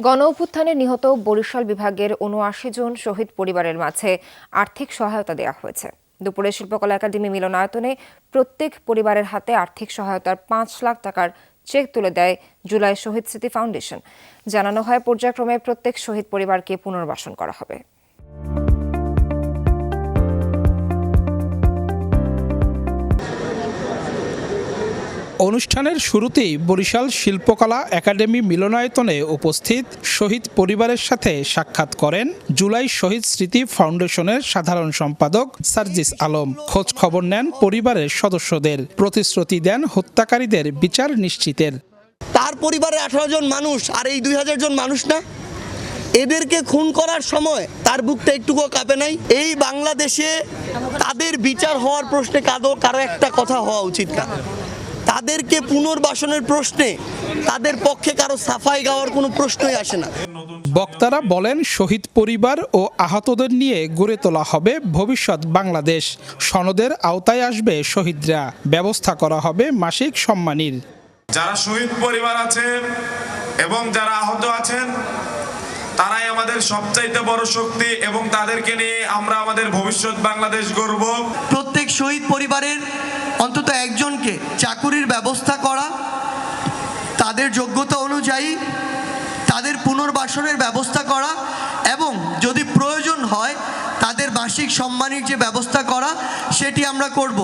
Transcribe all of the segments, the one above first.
গণ অভ্যুত্থানে নিহত বরিশাল বিভাগের উনআশি জন শহীদ পরিবারের মাঝে আর্থিক সহায়তা দেওয়া হয়েছে। দুপুরে শিল্পকলা একাডেমি মিলনায়তনে প্রত্যেক পরিবারের হাতে আর্থিক সহায়তার পাঁচ লাখ টাকার চেক তুলে দেয় জুলাই শহীদ স্মৃতি ফাউন্ডেশন। জানানো হয়, পর্যায়ক্রমে প্রত্যেক শহীদ পরিবারকে পুনর্বাসন করা হবে। অনুষ্ঠানের শুরুতেই বরিশাল শিল্পকলা একাডেমি মিলনায়তনে উপস্থিত শহীদ পরিবারের সাথে সাক্ষাৎ করেন জুলাই শহীদ স্মৃতি ফাউন্ডেশনের সাধারণ সম্পাদক সার্জিস আলম। খোঁজ খবর নেন পরিবারের সদস্যদের। প্রতিশ্রুতি দেন হত্যাকারীদের বিচার নিশ্চিতের। তার পরিবারের আঠারো জন মানুষ, আর এই দুই হাজার জন মানুষ না? এদেরকে খুন করার সময় তার বুকটা একটুকু কাঁপে নাই? এই বাংলাদেশে তাদের বিচার হওয়ার প্রশ্নে কাদো, কারও একটা কথা হওয়া উচিত না। তাদেরকে পুনর্বাসনের প্রশ্নে তাদের পক্ষে কারও সাফাই গাওয়ার কোনো প্রশ্নই আসে না। বক্তারা বলেন শহীদ পরিবার ও আহতদের নিয়ে গড়ে তোলা হবে ভবিষ্যৎ বাংলাদেশ। সনদের আওতায় আসবে শহীদরা। ব্যবস্থা করা হবে মাসিক সম্মানীর। যারা শহীদ পরিবার আছে এবং যারা আহত আছেন তারাই আমাদের সবচাইতে বড় শক্তি এবং তাদেরকে নিয়ে আমরা আমাদের ভবিষ্যৎ বাংলাদেশ গড়ব। প্রত্যেক শহীদ পরিবারের অন্তত একজনকে চাকুরির ব্যবস্থা করা, তাদের যোগ্যতা অনুযায়ী তাদের পুনর্বাসনের ব্যবস্থা করা, এবং যদি প্রয়োজন হয় তাদের মাসিক সম্মানের যে ব্যবস্থা করা, সেটি আমরা করব।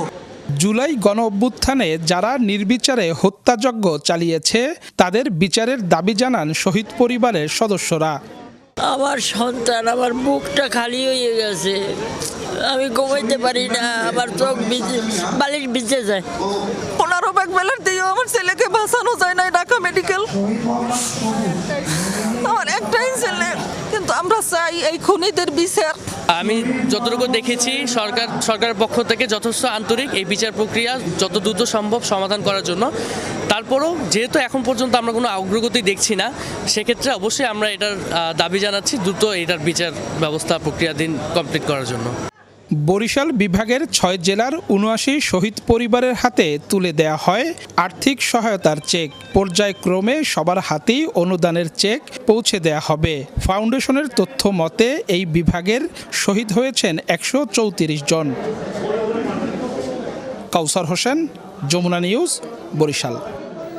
জুলাই গণ অভ্যুত্থানে যারা নির্বিচারে হত্যাযজ্ঞ চালিয়েছে, তাদের বিচারের দাবি জানান শহীদ পরিবারের সদস্যরা। আমার সন্তান, আমার বুকটা খালি হয়ে গেছে। আমি ঘুমাইতে পারি না, আমার চোখ বালিশ ভিজে যায়। পনেরো ব্যাগ বেলার দিয়েও আমার ছেলেকে বাঁচানো যায় না ঢাকা মেডিকেল। আমার একটাই ছেলে, কিন্তু আমরা চাই এই খুনিদের বিচার। আমি যতটুকু দেখেছি, সরকার, সরকারের পক্ষ থেকে যথেষ্ট আন্তরিক এই বিচার প্রক্রিয়া যত দ্রুত সম্ভব সমাধান করার জন্য। তারপরও যেহেতু এখন পর্যন্ত আমরা কোনো অগ্রগতি দেখছি না, সেক্ষেত্রে অবশ্যই আমরা এটার দাবি জানাচ্ছি দ্রুত এটার বিচার ব্যবস্থা প্রক্রিয়াধীন কমপ্লিট করার জন্য। বরিশাল বিভাগের ছয় জেলার উনআশি শহীদ পরিবারের হাতে তুলে দেয়া হয় আর্থিক সহায়তার চেক। পর্যায়ক্রমে সবার হাতেই অনুদানের চেক পৌঁছে দেয়া হবে। ফাউন্ডেশনের তথ্য মতে, এই বিভাগের শহীদ হয়েছেন একশো চৌত্রিশ জন। কাউসার হোসেন, যমুনা নিউজ, বরিশাল।